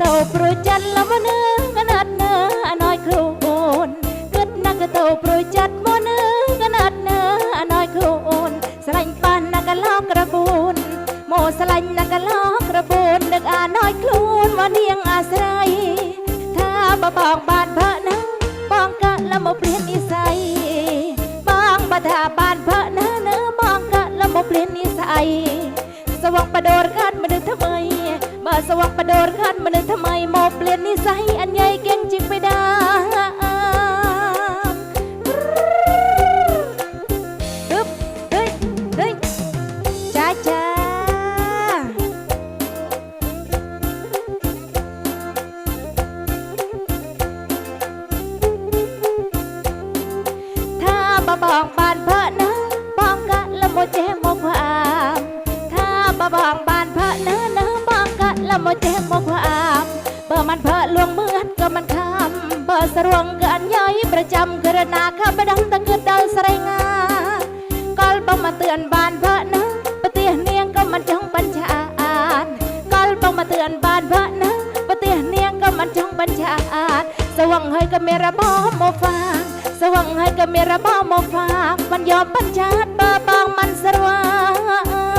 ទៅព្រួយចិត្តលមនើកណាត់នើអណ້ອຍគ្រូអូនគិតណាក់ទៅព្រួយចិត្តមនើកណាត់នើអណ້ອຍគ្រូអូនស្រឡាញ់បានណាក់ឡោក្របួនមកស្រឡាញ់ណាក់ឡោក្របួននឹកអណ້ອຍខ្លួនមកនាងអាស្រ័យថាបបងបានបើនឹងបងកាលមកព្រៀននិស័យបងបើថាបានបើណានើបងកាលមកព្រៀននិស័យ សវងបដូរកាត់មនុស្សថ្មីបើសវងបដូរកាត់មនុស្សថ្មីមកព្រៀននិស័យអញ្ញៃគៀងជីបេដាฮึ បងបានភើនៅនៅបងកាត់លមកទេមកអាមបើមិនភើលួងមឿនក៏មិនខំបើស្រងក៏អញ្ញៃប្រចាំករណាខំបដងតឹងគិតដល់ស្រីងាកលបងមកទឿនបានភើនៅប្រទេសនាងក៏មិនចង់បញ្ឆានកលបងមកទឿនបានភើនៅប្រទេសនាងក៏មិនចង់បញ្ឆានសវងហើយក៏មានរបបមកហ្វាសវងហើយក៏មានរបបមកហ្វាមិនយកបញ្ឆាតបើបងមិនស្រវា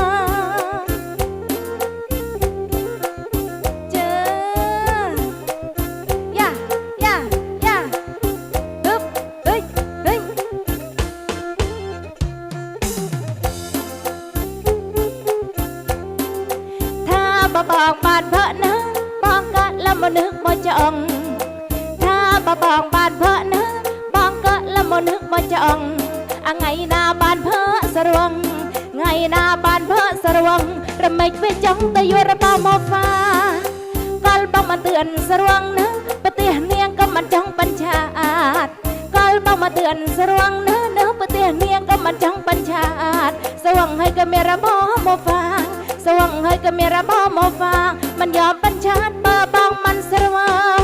បបងបានភ័ក្រណាបងកើតលំមនុស្សមកចង់ថាបបងបានភ័ក្រណាបងកើតលំមនុស្សមកចង់ថ្ងៃណាបានភ័ក្រស្រវងថ្ងៃណាបានភ័ក្រស្រវងរមែកវាចង់ទៅយល់របស់មកហ្វាកលបងមិនទឿនស្រវងណាប្រទេសនាងក៏មិនចង់បញ្ឆាតកលបងមិនទឿនស្រវងណានៅប្រទេសនាងក៏មិនចង់បញ្ឆាតស្រវងឲ្យក៏មានរបស់មកហ្វា สว่างเฮ้ยก็มีระบอมอฟางมันยอมบัญชาเบอร์บองมันสว่าง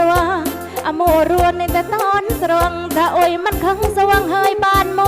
รวงอโมรวนในตะตอนสรวงถ้าโอยมันขังสว่างเฮยบานโม